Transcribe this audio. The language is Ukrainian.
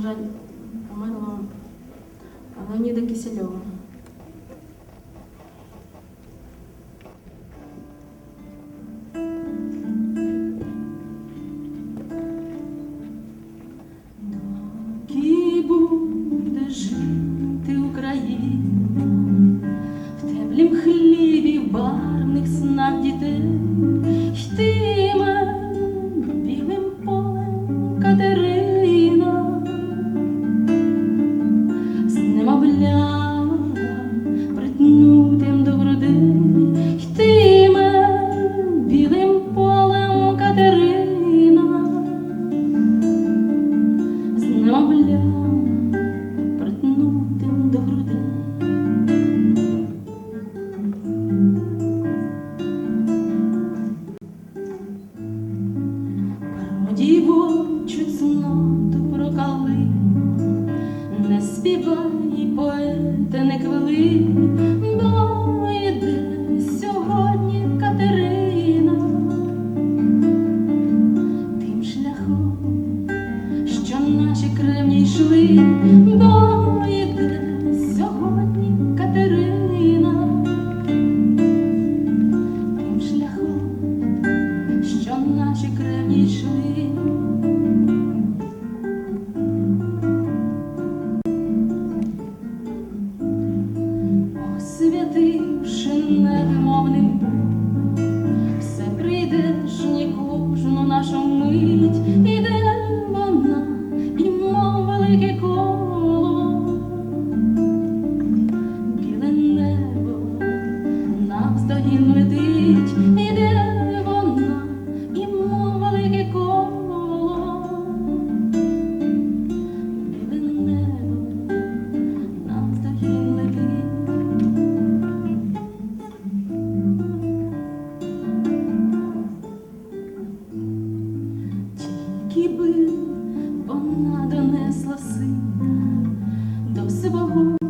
жаль, померлого Леоніда Кисельова. Доки буде жити Україна немовлям притнутим до груди. Пародіво чуть сноту прокали, не співай поет, не квили. наші кремні йшли, бо йде сьогодні Катерина тим шляхом, що наші кремні йшли. хіби вона донесла сина до свого.